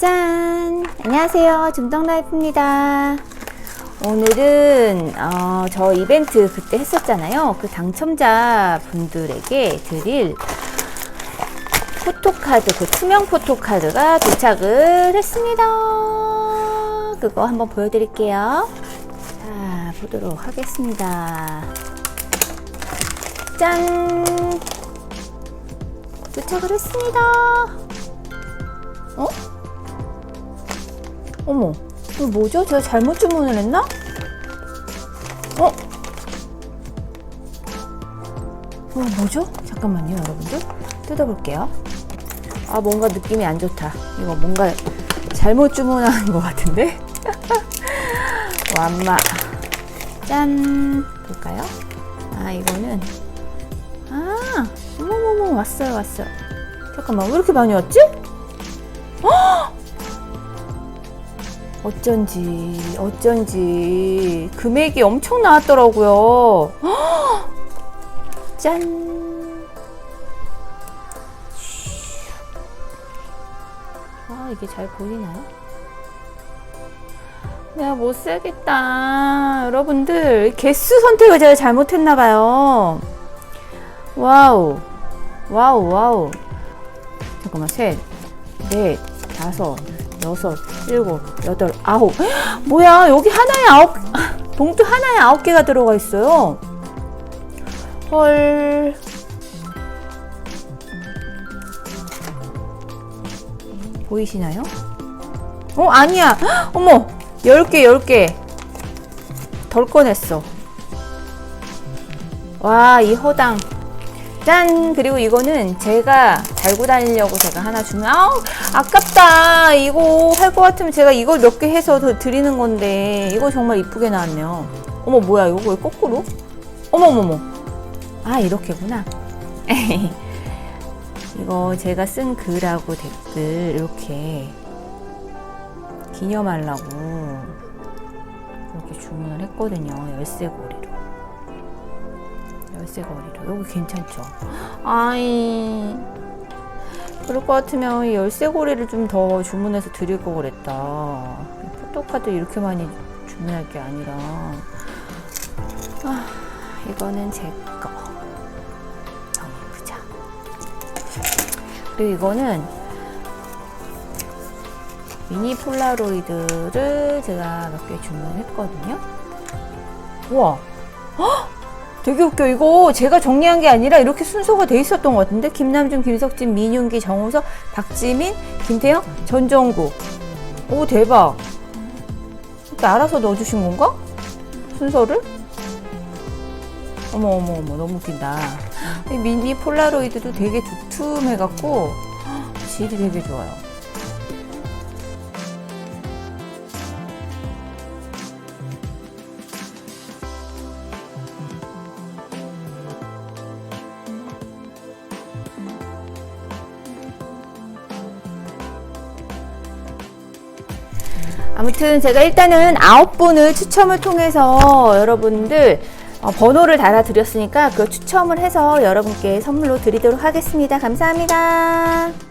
짠! 안녕하세요. 중덕라이프입니다. 오늘은 어, 저 이벤트 그때 했었잖아요. 그 당첨자 분들에게 드릴 포토카드, 그 투명 포토카드가 도착을 했습니다. 그거 한번 보여드릴게요. 자, 보도록 하겠습니다. 짠! 도착을 했습니다. 어? 어머, 이거 뭐죠? 제가 잘못 주문을 했나? 어? 어, 뭐죠? 잠깐만요, 여러분들. 뜯어볼게요. 아, 뭔가 느낌이 안 좋다. 이거 뭔가 잘못 주문한 것 같은데? 완마. 짠. 볼까요? 아, 이거는. 아, 어머머머, 왔어요, 왔어요. 잠깐만, 왜 이렇게 많이 왔지? 어 쩐지, 어쩐지. 금액이 엄청 나왔더라고요. 짠. 아, 이게 잘 보이나요? 내가 못 살겠다. 여러분들, 개수 선택을 제가 잘못했나 봐요. 와우. 와우, 와우. 잠깐만, 셋, 넷, 다섯, 여섯, 일곱, 여덟, 아홉. 헉, 뭐야, 여기 하나에 아홉, 봉투 하나에 아홉 개가 들어가 있어요. 헐. 보이시나요? 어, 아니야. 헉, 어머, 열 개, 열 개. 덜 꺼냈어. 와, 이 허당. 짠! 그리고 이거는 제가 달고 다니려고 제가 하나 주면, 아우, 아깝다. 이거 할 것 같으면 제가 이걸 몇 개 해서 더 드리는 건데, 이거 정말 이쁘게 나왔네요. 어머, 뭐야, 이거 왜 거꾸로? 어머머머. 아, 이렇게구나. 이거 제가 쓴 글하고 댓글, 이렇게 기념하려고 이렇게 주문을 했거든요. 열쇠고리로. 열쇠고리로. 여기 괜찮죠? 아이. 그럴 것 같으면 이 열쇠 고리를 좀 더 주문해서 드릴 거 그랬다. 포토카드 이렇게 많이 주문할 게 아니라. 아, 이거는 제 거. 예쁘죠? 그리고 이거는 미니 폴라로이드를 제가 몇 개 주문했거든요. 우와. 헉! 되게 웃겨. 이거 제가 정리한 게 아니라 이렇게 순서가 돼 있었던 것 같은데. 김남준, 김석진, 민윤기, 정우석, 박지민, 김태형, 전정구. 오, 대박. 이렇게 알아서 넣어주신 건가? 순서를? 어머, 어머, 어머. 너무 웃긴다. 이 미니 폴라로이드도 되게 두툼해갖고, 헉, 질이 되게 좋아요. 아무튼 제가 일단은 아홉 분을 추첨을 통해서 여러분들 어, 번호를 달아드렸으니까 그 추첨을 해서 여러분께 선물로 드리도록 하겠습니다. 감사합니다.